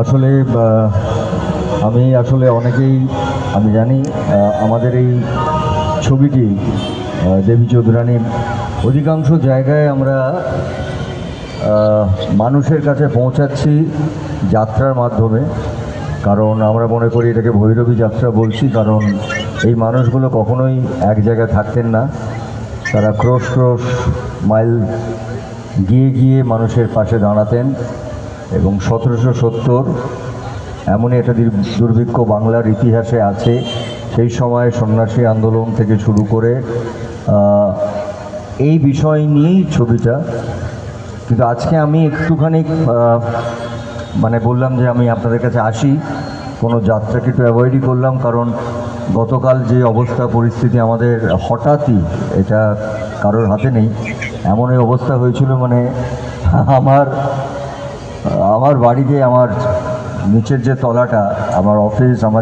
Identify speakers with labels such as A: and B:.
A: আসলে আমি আসলে অনেকেই, আমি জানি আমাদের এই ছবিটি দেবী চৌধুরানীর। অধিকাংশ জায়গায় আমরা মানুষের কাছে পৌঁছাচ্ছি যাত্রার মাধ্যমে। কারণ আমরা মনে করি এটাকে ভৈরবী যাত্রা বলছি, কারণ এই মানুষগুলো কখনোই এক জায়গায় থাকতেন না। তারা ক্রোশ ক্রোশ মাইল গিয়ে গিয়ে মানুষের পাশে দাঁড়াতেন। এবং সতেরোশো সত্তর, এমনই একটা দুর- দুর্ভিক্ষ বাংলার ইতিহাসে আছে। সেই সময় সন্ন্যাসী আন্দোলন থেকে শুরু করে এই বিষয় নিয়েই ছবিটা। কিন্তু আজকে আমি একটুখানি মানে বললাম যে আমি আপনাদের কাছে আসি। কোনো যাত্রাকে একটু অ্যাভয়েডই করলাম, কারণ গতকাল যে অবস্থা, পরিস্থিতি আমাদের হঠাৎই, এটা কারোর হাতে নেই। এমন অবস্থা হয়েছিল মানে আমার আমার বাড়িতে আমার নিচের যে তলাটা আমার অফিস আমার